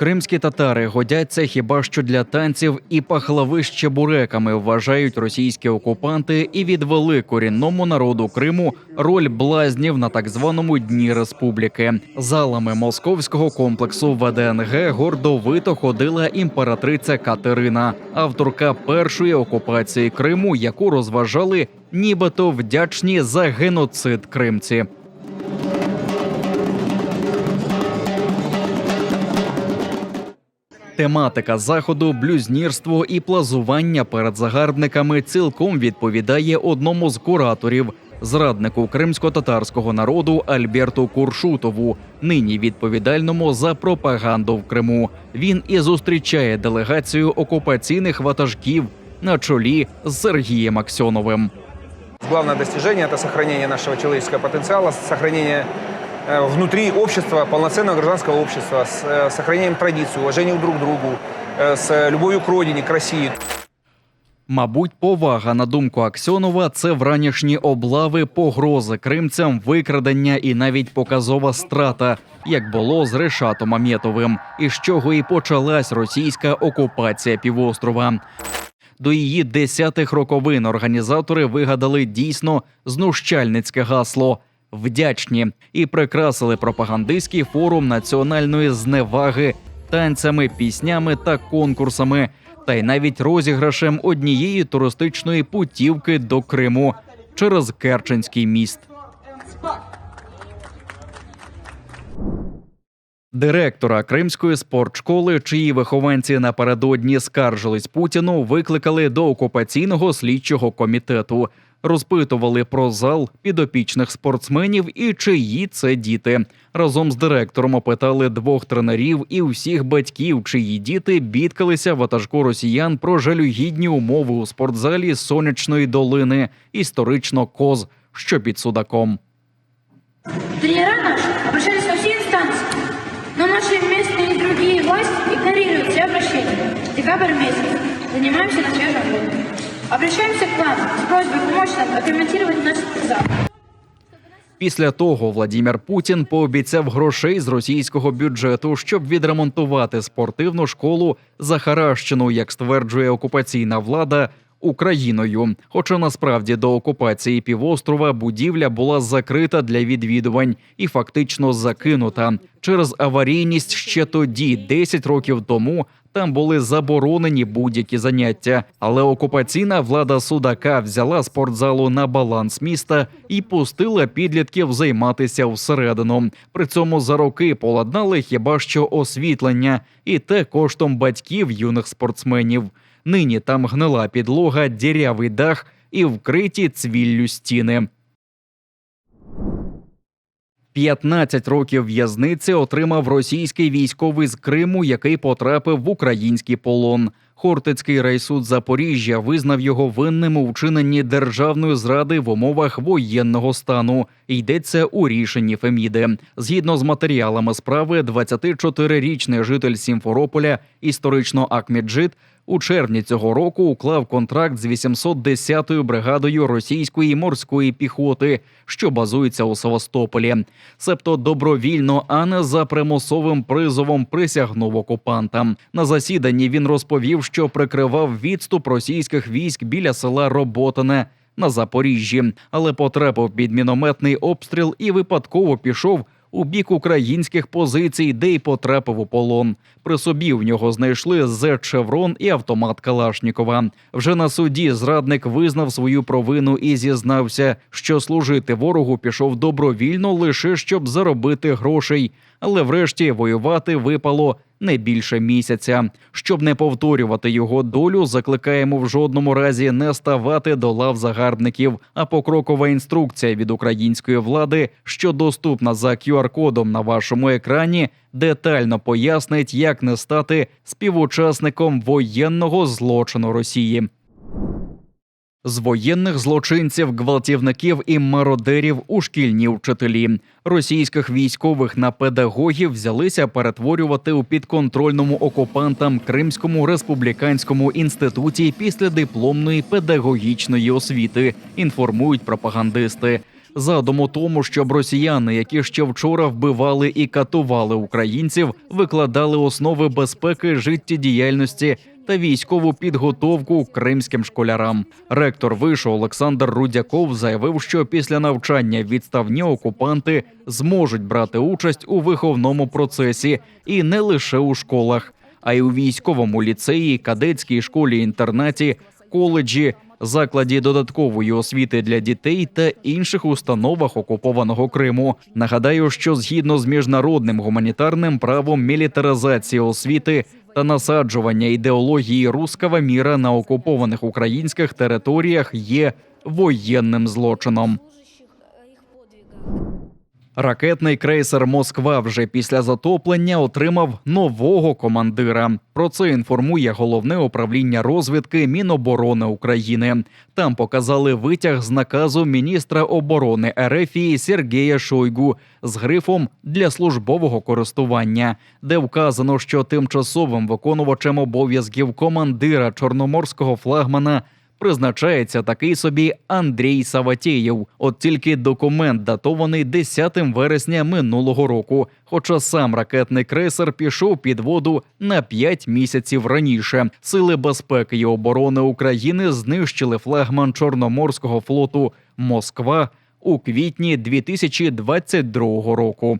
Кримські татари годяться хіба що для танців і пахлави з чебуреками вважають російські окупанти і відвели корінному народу Криму роль блазнів на так званому дні республіки. Залами московського комплексу ВДНГ гордовито ходила імператриця Катерина, авторка першої окупації Криму, яку розважали нібито вдячні за геноцид кримці. Тематика заходу, блюзнірство і плазування перед загарбниками цілком відповідає одному з кураторів, зраднику кримсько-татарського народу Альберту Куршутову, нині відповідальному за пропаганду в Криму. Він і зустрічає делегацію окупаційних ватажків на чолі з Сергієм Аксьоновим. Главное достижение – это сохранение нашего человеческого потенциала, сохранение внутри общества, полноценного гражданского общества, с э, сохранением традиций, уважением друг к другу, э, с любовью к родине, к России. Мабуть, повага на думку Аксьонова це вранішні облави, погрози кримцям, викрадення і навіть показова страта, як було з Решатом Амєтовим, і з чого і почалась російська окупація півострова. До її десятих роковин організатори вигадали дійсно знущальницьке гасло вдячні і прикрасили пропагандистський форум національної зневаги танцями, піснями та конкурсами, та й навіть розіграшем однієї туристичної путівки до Криму через Керченський міст. Директора Кримської спортшколи, чиї вихованці напередодні скаржились Путіну, викликали до окупаційного слідчого комітету. Розпитували про зал підопічних спортсменів і чиї це діти. Разом з директором опитали двох тренерів і усіх батьків, чиї діти бідкалися ватажку росіян про жалюгідні умови у спортзалі сонячної долини, історично коз, що під судаком. Тренера наши обращались во все инстанции, но наши местные и другие власти игнорируют все обращения. Декабрь месяц. Занимаемся на свежем. Обращаемся к вам с просьбой помочь нам отремонтировать наш спортзал. Після того Владімір Путін пообіцяв грошей з російського бюджету, щоб відремонтувати спортивну школу захаращену, як стверджує окупаційна влада. Україною, хоча насправді до окупації півострова будівля була закрита для відвідувань і фактично закинута через аварійність ще тоді, 10 років тому. Там були заборонені будь-які заняття, але окупаційна влада Судака взяла спортзалу на баланс міста і пустила підлітків займатися всередину. При цьому за роки поладнали хіба що освітлення, і те коштом батьків юних спортсменів. Нині там гнила підлога, дірявий дах і вкриті цвіллю стіни. 15 років в'язниці отримав російський військовий з Криму, який потрапив в український полон. Хортицький райсуд Запоріжжя визнав його винним у вчиненні державної зради в умовах воєнного стану. Йдеться у рішенні Феміди. Згідно з матеріалами справи, 24-річний житель Сімферополя, історично Акмеджит, у червні цього року уклав контракт з 810-ю бригадою російської морської піхоти, що базується у Севастополі. Себто добровільно, а не за примусовим призовом присягнув окупантам. На засіданні він розповів, що прикривав відступ російських військ біля села Роботине на Запоріжжі, але потрапив під мінометний обстріл і випадково пішов у бік українських позицій, де й потрапив у полон. При собі в нього знайшли зет Шеврон і автомат Калашнікова. Вже на суді зрадник визнав свою провину і зізнався, що служити ворогу пішов добровільно лише щоб заробити грошей, але врешті воювати випало не більше місяця. Щоб не повторювати його долю, закликаємо в жодному разі не ставати до лав загарбників. А покрокова інструкція від української влади, що доступна за QR-кодом на вашому екрані, детально пояснить, як не стати співучасником воєнного злочину Росії. З воєнних злочинців, гвалтівників і мародерів у шкільні вчителі російських військових на педагогів взялися перетворювати у підконтрольному окупантам Кримському республіканському інституті після дипломної педагогічної освіти. Інформують пропагандисти. Задум у тому, щоб росіяни, які ще вчора вбивали і катували українців, викладали основи безпеки життєдіяльності та військову підготовку кримським школярам. Ректор вишу Олександр Рудяков заявив, що після навчання відставні окупанти зможуть брати участь у виховному процесі і не лише у школах, а й у військовому ліцеї, кадетській школі, інтернаті, коледжі, закладі додаткової освіти для дітей та інших установах окупованого Криму. Нагадаю, що згідно з міжнародним гуманітарним правом мілітаризація освіти та насаджування ідеології руского міра на окупованих українських територіях є воєнним злочином. Ракетний крейсер Москва вже після затоплення отримав нового командира. Про це інформує головне управління розвідки Міноборони України. Там показали витяг з наказу міністра оборони Ерефії Сергія Шойгу з грифом для службового користування, де вказано, що тимчасовим виконувачем обов'язків командира чорноморського флагмана призначається такий собі Андрій Саватєєв. От тільки документ датований 10 вересня минулого року. Хоча сам ракетний крейсер пішов під воду на 5 місяців раніше. Сили безпеки і оборони України знищили флагман Чорноморського флоту Москва у квітні 2022 року.